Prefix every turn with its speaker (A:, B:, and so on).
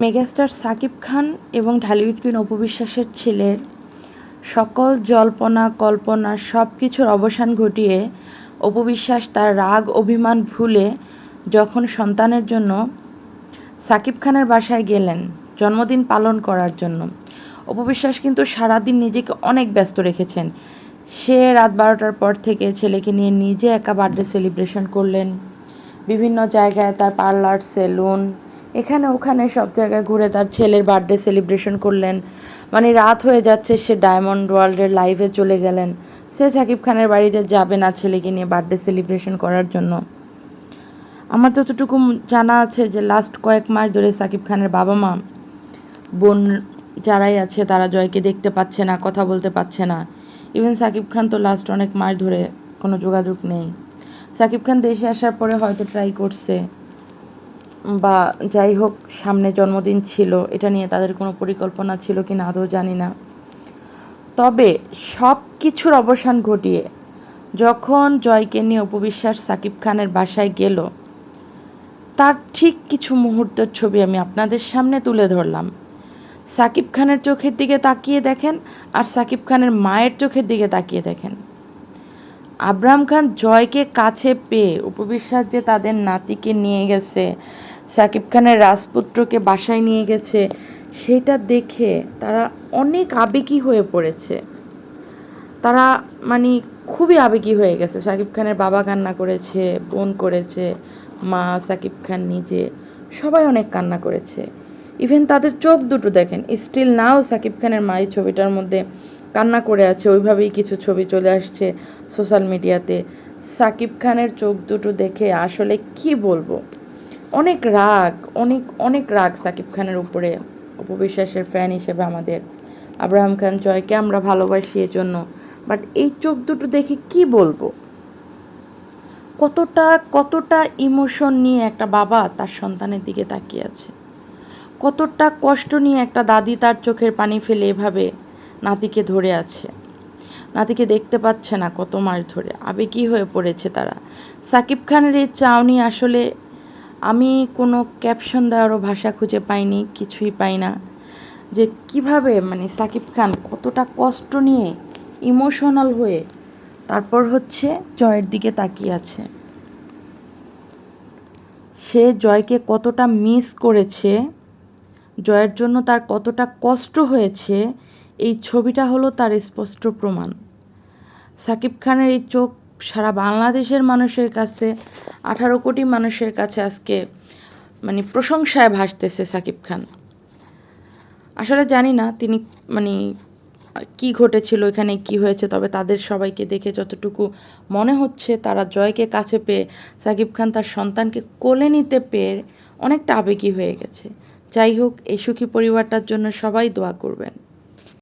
A: Megastar Shakib Khan এবং Dhallywood queen ছেলের সকল জল্পনা, কল্পনা সব কিছুর অবসান ঘটিয়ে অপু বিশ্বাস তার রাগ, অভিমান ভুলে যখন সন্তানের জন্য সাকিব খানের বাসায় গেলেন জন্মদিন পালন করার জন্য। অপু বিশ্বাস কিন্তু সারাদিন নিজেকে অনেক ব্যস্ত রেখেছেন। সে রাত বারোটার পর থেকে ছেলেকে নিয়ে নিজে একা বার্থডে সেলিব্রেশন করলেন। বিভিন্ন জায়গায় তার পার্লার, সেলুন এখানে ওখানে সব জায়গায় ঘুরে তার ছেলের বার্থডে সেলিব্রেশন করলেন। মানে রাত হয়ে যাচ্ছে, সে ডায়মন্ড ওয়ার্ল্ডের লাইভে চলে গেলেন। সে সাকিব খানের বাড়িতে যাবে না ছেলেকে নিয়ে বার্থডে সেলিব্রেশন করার জন্য। আমার যতটুকু জানা আছে যে লাস্ট কয়েক মাস ধরে সাকিব খানের বাবা মা, বোন যারাই আছে তারা জয়কে দেখতে পাচ্ছে না, কথা বলতে পারছে না। ইভেন সাকিব খান তো লাস্ট অনেক মাস ধরে কোনো যোগাযোগ নেই। সাকিব খান দেশে আসার পরে হয়তো ট্রাই করছে। বা যাই হোক, সামনে জন্মদিন ছিল, এটা নিয়ে তাদের কোনো পরিকল্পনা ছিল কি না আদৌ জানি না। তবে সব কিছুর অবসান ঘটিয়ে, যখন জয়কে নিয়ে উপবিশ্বাস সাকিব খানের বাসায় গেল, তার ঠিক কিছু মুহূর্তের ছবি আমি আপনাদের সামনে তুলে ধরলাম। সাকিব খানের চোখের দিকে তাকিয়ে দেখেন আর সাকিব খানের মায়ের চোখের দিকে তাকিয়ে দেখেন। আব্রাহাম খান জয়কে কাছে পেয়ে উপবিশ্বাস যে তাদের নাতিকে নিয়ে গেছে সাকিব খানের রাজপুত্রকে বাসায় নিয়ে গেছে, সেটা দেখে তারা অনেক আবেগী হয়ে পড়েছে। তারা মানে খুবই আবেগী হয়ে গেছে। সাকিব খানের বাবা কান্না করেছে, বোন করেছে, মা সাকিব খান নিজে, সবাই অনেক কান্না করেছে। ইভেন তাদের চোখ দুটো দেখেন, স্টিল নাও সাকিব খানের মা এই ছবিটার মধ্যে কান্না করে আছে, ওইভাবেই কিছু ছবি চলে আসছে সোশ্যাল মিডিয়াতে। সাকিব খানের চোখ দুটো দেখে আসলে কি বলব? অনেক রাগ, অনেক অনেক রাগ সাকিব খানের উপরে উপবিশ্বাসের ফ্যান হিসেবে আমাদের। আব্রাহাম খান জয়কে আমরা ভালোবাসি এর জন্য বাট এই চোখ দুটো দেখে কি বলব? কতটা কতটা ইমোশন নিয়ে একটা বাবা তার সন্তানের দিকে তাকিয়ে আছে। কতটা কষ্ট নিয়ে একটা দাদি তার চোখের পানি ফেলে এভাবে নাতিকে ধরে আছে। নাতিকে দেখতে পাচ্ছে না কত মাস ধরে। আবেগী হয়ে পড়েছে তারা। সাকিব খানের এই চাউনি আসলে আমি কোনো ক্যাপশন দেওয়ারও ভাষা খুঁজে পাইনি, কিছুই পাই না। যে কীভাবে মানে সাকিব খান কতটা কষ্ট নিয়ে ইমোশনাল হয়ে তারপর হচ্ছে জয়ের দিকে তাকিয়ে আছে। সে জয়কে কতটা মিস করেছে, জয়ের জন্য তার কতটা কষ্ট হয়েছে, এই ছবিটা হলো তার স্পষ্ট প্রমাণ। সাকিব খানের এই চোখ সারা বাংলাদেশের মানুষের কাছে, আঠারো কোটি মানুষের কাছে আজকে মানে প্রশংসায় ভাসতেছে সাকিব খান। আসলে জানি না তিনি মানে কি ঘটেছিল, এখানে কি হয়েছে, তবে তাদের সবাইকে দেখে যতটুকু মনে হচ্ছে, তারা জয়কে কাছে পেয়ে, সাকিব খান তার সন্তানকে কোলে নিতে পেয়ে অনেকটা আবেগী হয়ে গেছে। যাই হোক, এই সুখী পরিবারটার জন্য সবাই দোয়া করবেন।